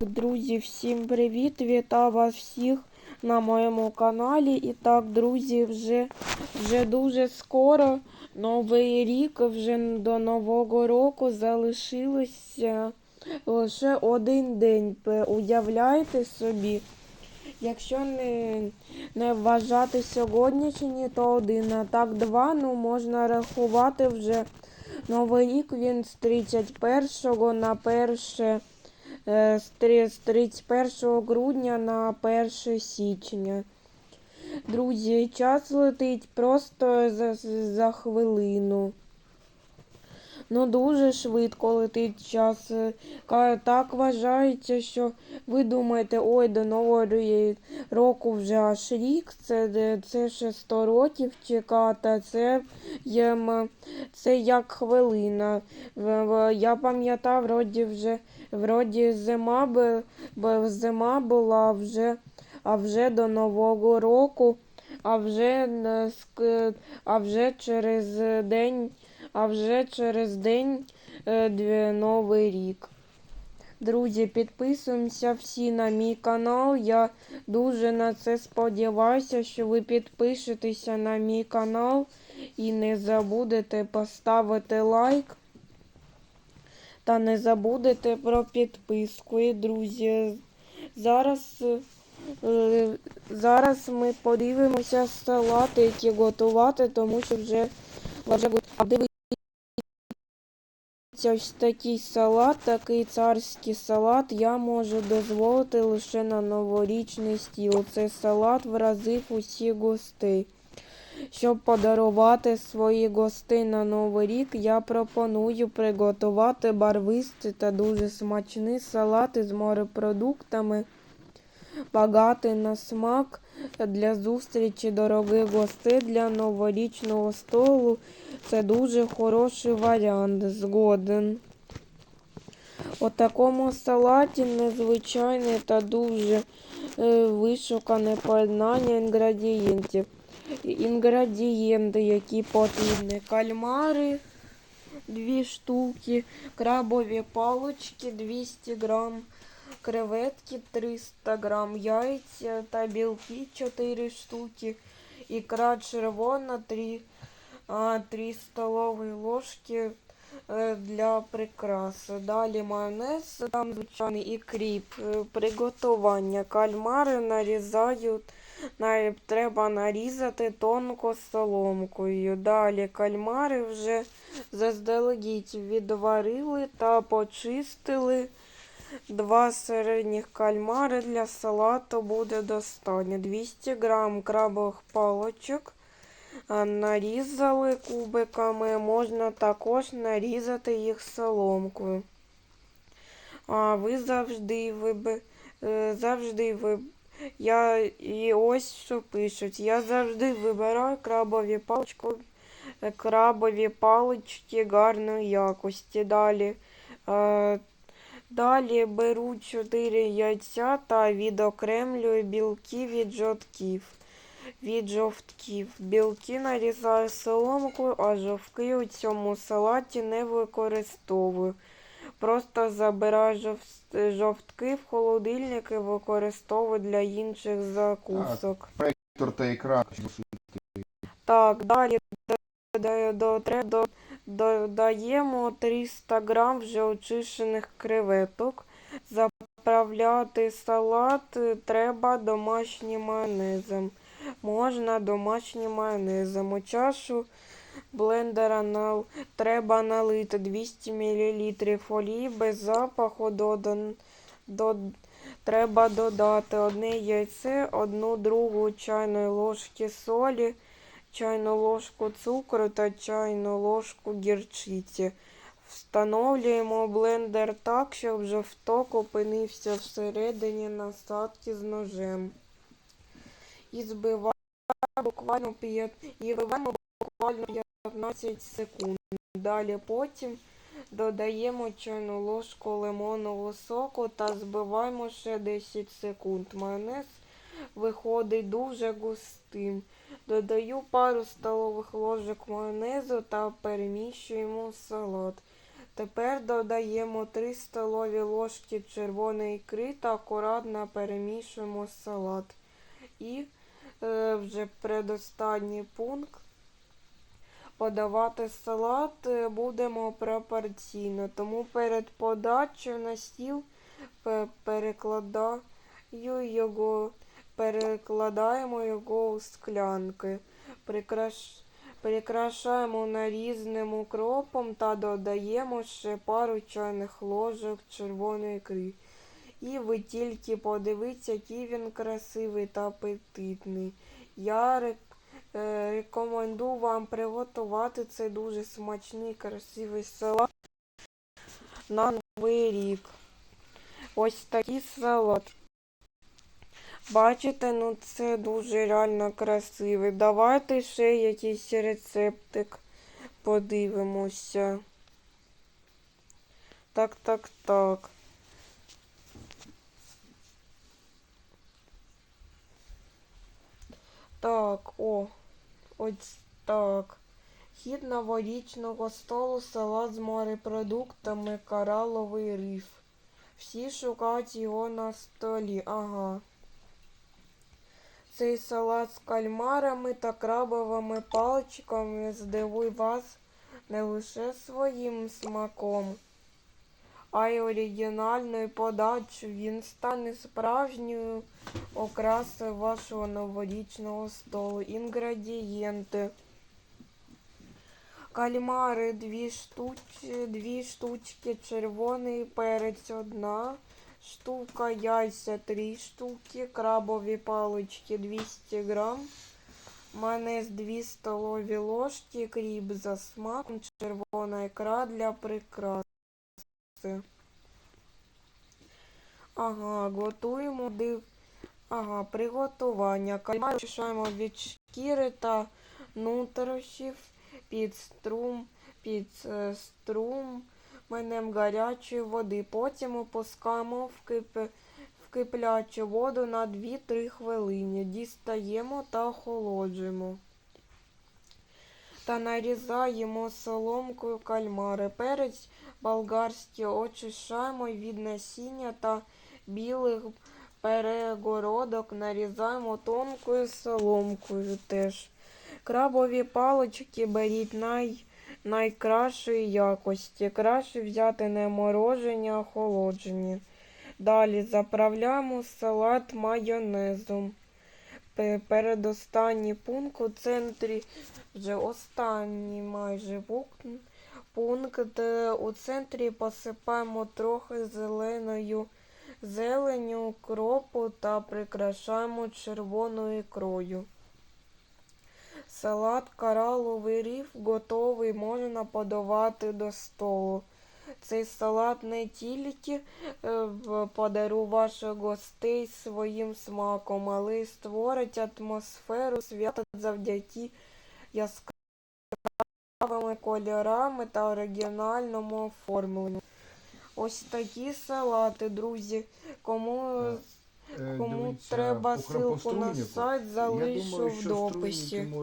Друзі, всім привіт! Вітаю вас всіх на моєму каналі. І так, друзі, вже, вже дуже скоро новий рік, вже до Нового року залишилося лише один день. Уявляєте собі, якщо не, не вважати сьогоднішній, то один, а так два, ну можна рахувати вже Новий рік він з 31 на 1 е, три- з 31 грудня на 1 січня. Друзі, час летить просто за, за хвилину. Ну, дуже швидко летить час. Е, Так вважається, що ви думаєте, ой, до нового року вже аж рік, це, це ще 100 років чекати, це, є, це як хвилина. Я пам'ятав, вроді вже вроді зима, зима була вже, а вже до Нового року, а вже, а вже через день а вже через день е, Новий рік. Друзі, підписуємося всі на мій канал. Я дуже на це сподіваюся, що ви підпишетеся на мій канал і не забудете поставити лайк. Та не забудете про підписку. І, друзі, зараз, е, зараз ми подивимося салати, які готувати, тому що вже, вже буде. Ось такий салат, такий царський салат я можу дозволити лише на новорічний стіл. Цей салат вразив усіх гостей. Щоб подарувати свої гости на Новий рік, я пропоную приготувати барвистий та дуже смачний салат із морепродуктами, багатий на смак для зустрічі дорогих гостей для новорічного столу. Це дуже хороший варіант, згоден. У такому салаті незвичайне та дуже е, вишукане поєднання інгредієнтів. Інгредієнти, які потрібні. Кальмари 2 штуки, крабові палочки 200 грам, креветки 300 грам, яйця та білки 4 штуки, ікра червона 3, 3 столові ложки е, для прикраси. Далі майонез, там звичайний і кріп. Е, Приготування. Кальмари нарізають на- треба нарізати тонко соломкою. Далі кальмари вже заздалегідь відварили та почистили. Два середніх кальмари для салату буде достатньо. 200 грам крабових палочок. Нарізали кубиками, можна також нарізати їх соломкою. А ви завжди виби... е, завжди ви я і ось що пишуть. Я завжди вибираю крабові палички, крабові палички гарної якості. Далі, е, далі беру 4 яйця та відокремлюю білки від жовтків. Від жовтків. Білки нарізаю соломкою, а жовтки у цьому салаті не використовую. Просто забираю жов- жовтки в холодильник і використовую для інших закусок. Так, далі додаю до, тре- до, додаємо 300 грам вже очищених креветок. Заправляти салат треба домашнім майонезом. Можна домашнім майонезом. У чашу блендера нал... треба налити 200 мл олії без запаху. Додан... До... Треба додати одне яйце, одну другу чайної ложки солі, чайну ложку цукру та чайну ложку гірчиці. Встановлюємо блендер так, щоб жовток опинився всередині насадки з ножем. І збиваємо буквально 5 і вбиваємо буквально 15 секунд. Далі потім додаємо чайну ложку лимонного соку та збиваємо ще 10 секунд. Майонез виходить дуже густим. Додаю пару столових ложок майонезу та переміщуємо салат. Тепер додаємо 3 столові ложки червоної ікри та акуратно перемішуємо салат. І е, вже предостанній пункт. Подавати салат е, будемо пропорційно, тому перед подачею на стіл перекладаю його, перекладаємо його у склянки. Прикраш... Прикрашаємо нарізним укропом та додаємо ще пару чайних ложок червоної ікри. І ви тільки подивіться, який він красивий та апетитний. Я рек... е, рекомендую вам приготувати цей дуже смачний, красивий салат на Новий рік. Ось такий салат. Бачите, ну це дуже реально красивий. Давайте ще якийсь рецептик подивимося. Так, так, так. Так, о, ось так. Хід новорічного столу салат з морепродуктами кораловий риф. Всі шукають його на столі. Ага. Цей салат з кальмарами та крабовими паличками здивує вас не лише своїм смаком, а й оригінальною подачею. Він стане справжньою окрасою вашого новорічного столу. Інгредієнти. Кальмари дві штучки, дві штучки, червоний перець одна штука, яйця три штуки, крабові палички 200 грам, майонез 2 столові ложки, кріп за смаком, червона ікра для прикраси. Ага, готуємо див. Ага, приготування. Кальмар очищаємо від шкіри та нутрощів під струм, під е, струм менем гарячої води. Потім опускаємо в, кип... в киплячу воду на 2-3 хвилини. Дістаємо та охолоджуємо. Та нарізаємо соломкою кальмари. Перець болгарський очищаємо від насіння та білих перегородок нарізаємо тонкою соломкою теж. Крабові палички беріть най, найкращої якості. Краще взяти не морожені, а охолоджені. Далі заправляємо салат майонезом. Пе- Передостанній пункт у центрі, вже останній майже пункт. У центрі посипаємо трохи зеленою зеленю, кропу та прикрашаємо червоною ікрою. Салат кораловий ріф готовий, можна подавати до столу. Цей салат не тільки е, подарує ваших гостей своїм смаком, але й створить атмосферу свята завдяки яскравими кольорами та оригінальному оформленню. Ось такі салати, друзі. Кому, Е, кому дивіться, треба ссылку на сайт, залишу в дописі.